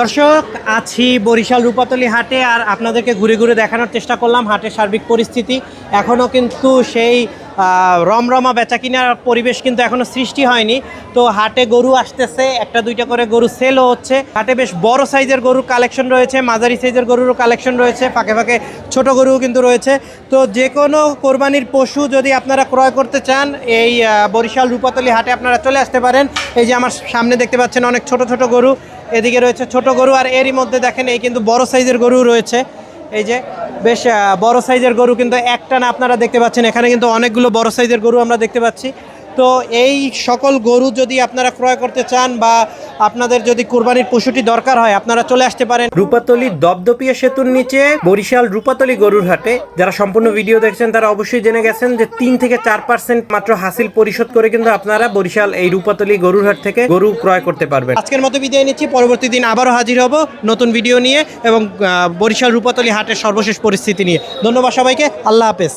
দর্শক, আছি বরিশাল রূপাতলি হাটে আর আপনাদেরকে ঘুরে ঘুরে দেখানোর চেষ্টা করলাম হাটের সার্বিক পরিস্থিতি। এখনও কিন্তু সেই রমরমা বেচা কিনার পরিবেশ কিন্তু এখনও সৃষ্টি হয়নি। তো হাটে গরু আসতেছে, একটা দুইটা করে গরু সেলও হচ্ছে। হাটে বেশ বড় সাইজের গরুর কালেকশন রয়েছে, মাঝারি সাইজের গরুরও কালেকশন রয়েছে, ফাঁকে ফাঁকে ছোট গরুও কিন্তু রয়েছে। তো যে কোনো কোরবানির পশু যদি আপনারা ক্রয় করতে চান, এই বরিশাল রূপাতলি হাটে আপনারা চলে আসতে পারেন। এই যে আমার সামনে দেখতে পাচ্ছেন অনেক ছোট ছোট গরু। এদিকে রয়েছে ছোট গরু আর এরই মধ্যে দেখেন এই কিন্তু বড় সাইজের গরু রয়েছে। এই যে বেশ বড় সাইজের গরু কিন্তু একটা না আপনারা দেখতে পাচ্ছেন। এখানে কিন্তু অনেকগুলো বড় সাইজের গরু আমরা দেখতে পাচ্ছি। তো এই সকল গরু যদি আপনারা ক্রয় করতে চান বা আপনাদের যদি কুরবানির পশুটি দরকার হয় আপনারা চলে আসতে পারেন। রূপাতলি দপদপিয়া সেতুর নিচে বরিশাল রূপাতলি গরুর হাটে। যারা সম্পূর্ণ ভিডিও দেখছেন তারা অবশ্যই জেনে গেছেন যে তিন থেকে চার পার্সেন্ট মাত্র হাসিল পরিশোধ করে কিন্তু আপনারা বরিশাল এই রূপাতলি গরুর হাট থেকে গরু ক্রয় করতে পারবেন। আজকের মতো বিদায় নিচ্ছি। পরবর্তী দিন আবারও হাজির হব নতুন ভিডিও নিয়ে এবং বরিশাল রূপাতলি হাটের সর্বশেষ পরিস্থিতি নিয়ে। ধন্যবাদ সবাইকে। আল্লাহ হাফেজ।